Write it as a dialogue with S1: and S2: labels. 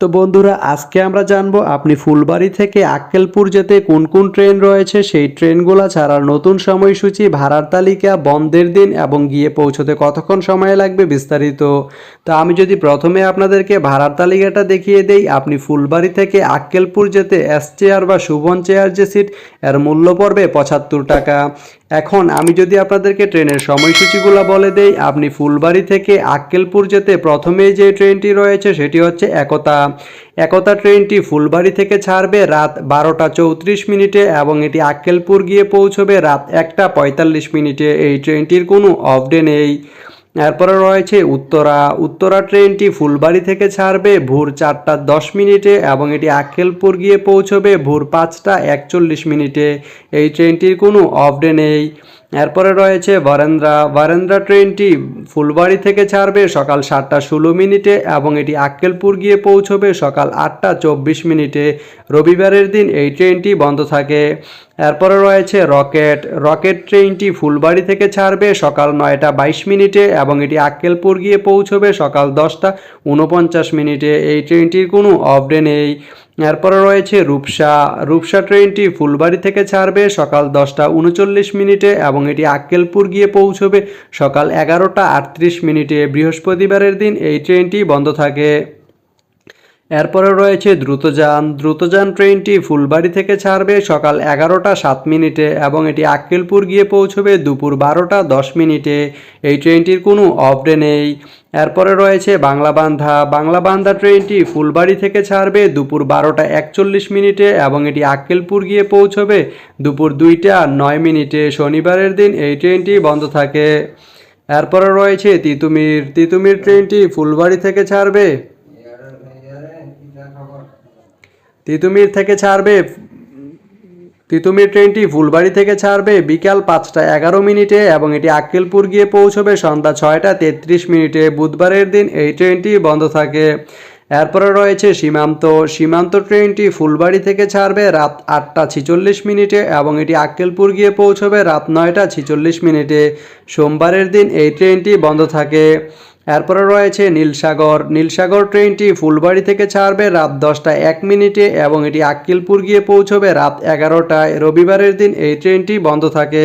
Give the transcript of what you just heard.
S1: তো বন্ধুরা, আজকে আমরা জানব আপনি ফুলবাড়ি থেকে আক্কেলপুর যেতে কোন কোন ট্রেন রয়েছে? সেই ট্রেনগুলো ছাড়ার নতুন সময়সূচি, ভাড়ার তালিকা, বন্ধের দিন এবং গিয়ে পৌঁছতে কতক্ষণ সময় লাগবে বিস্তারিত। তো আমি যদি প্রথমে আপনাদেরকে ভাড়ার তালিকাটা দেখিয়ে দেই, আপনি ফুলবাড়ি থেকে আক্কেলপুর যেতে এস চেয়ার বা সুবন চেয়ার যে সিট এর মূল্য পড়বে পঁচাত্তর টাকা। এখন আমি যদি আপনাদেরকে ট্রেনের সময়সূচিগুলো বলে দেই, আপনি ফুলবাড়ি থেকে আক্কেলপুর যেতে প্রথমে যে ট্রেনটি রয়েছে সেটি হচ্ছে একতা। একতা ট্রেনটি ফুলবাড়ি থেকে ছাড়বে রাত বারোটা চৌত্রিশ মিনিটে এবং এটি আক্কেলপুর গিয়ে পৌঁছবে রাত একটা পঁয়তাল্লিশ মিনিটে। এই ট্রেনটির কোনো অফ ডে নেই। এরপরে রয়েছে উত্তরা। উত্তরা ট্রেনটি ফুলবাড়ি থেকে ছাড়বে ভোর চারটা দশ মিনিটে এবং এটি আক্কেলপুর গিয়ে পৌঁছবে ভোর পাঁচটা একচল্লিশ মিনিটে। এই ট্রেনটির কোনো অফ ডে নেই। এরপরে রয়েছে বারেন্দ্রা। বারেন্দ্রা ট্রেনটি ফুলবাড়ি থেকে ছাড়বে সকাল সাতটা ষোলো মিনিটে এবং এটি আক্কেলপুর গিয়ে পৌঁছবে সকাল আটটা চব্বিশ মিনিটে। রবিবারের দিন এই ট্রেনটি বন্ধ থাকে। এরপরে রয়েছে রকেট। রকেট ট্রেনটি ফুলবাড়ি থেকে ছাড়বে সকাল নয়টা বাইশ মিনিটে এবং এটি আক্কেলপুর গিয়ে পৌঁছবে সকাল দশটা উনপঞ্চাশ মিনিটে। এই ট্রেনটির কোনো অফ ডে নেই। এরপরে রয়েছে রূপসা। রূপসা ট্রেনটি ফুলবাড়ি থেকে ছাড়বে সকাল দশটা উনচল্লিশ মিনিটে এবং এটি আক্কেলপুর গিয়ে পৌঁছবে সকাল এগারোটা আটত্রিশ মিনিটে। বৃহস্পতিবারের দিন এই ট্রেনটি বন্ধ থাকে। এরপরে রয়েছে দ্রুতযান। দ্রুতযান ট্রেনটি ফুলবাড়ি থেকে ছাড়বে সকাল এগারোটা সাত মিনিটে এবং এটি আক্কেলপুর গিয়ে পৌঁছবে দুপুর বারোটা দশ মিনিটে। এই ট্রেনটির কোনো অফ ডে নেই। এরপরে রয়েছে বাংলাবান্ধা বাংলাবান্ধা ট্রেনটি ফুলবাড়ি থেকে ছাড়বে দুপুর বারোটা একচল্লিশ মিনিটে এবং এটি আক্কেলপুর গিয়ে পৌঁছবে দুপুর দুইটা নয় মিনিটে। শনিবারের দিন এই ট্রেনটি বন্ধ থাকে। এরপরে রয়েছে তিতুমির। তিতুমির ট্রেনটি ফুলবাড়ি থেকে ছাড়বে। তিতুমির থেকে ছাড়বে তিতুমির ট্রেনটি ফুলবাড়ি থেকে ছাড়বে বিকাল পাঁচটা এগারো মিনিটে এবং এটি আক্কেলপুর গিয়ে পৌঁছবে সন্ধ্যা ছয়টা তেত্রিশ মিনিটে। বুধবারের দিন এই ট্রেনটি বন্ধ থাকে। এরপরে রয়েছে সীমান্ত। সীমান্ত ট্রেনটি ফুলবাড়ি থেকে ছাড়বে রাত আটটা ছিচল্লিশ মিনিটে এবং এটি আক্কেলপুর গিয়ে পৌঁছবে রাত নয়টা ছিচল্লিশ মিনিটে। সোমবারের দিন এই ট্রেনটি বন্ধ থাকে। এরপরে রয়েছে নীলসাগর। নীলসাগর ট্রেনটি ফুলবাড়ি থেকে ছাড়বে রাত দশটা এক মিনিটে এবং এটি আক্কিলপুর গিয়ে পৌঁছবে রাত এগারোটায়। রবিবারের দিন এই ট্রেনটি বন্ধ থাকে।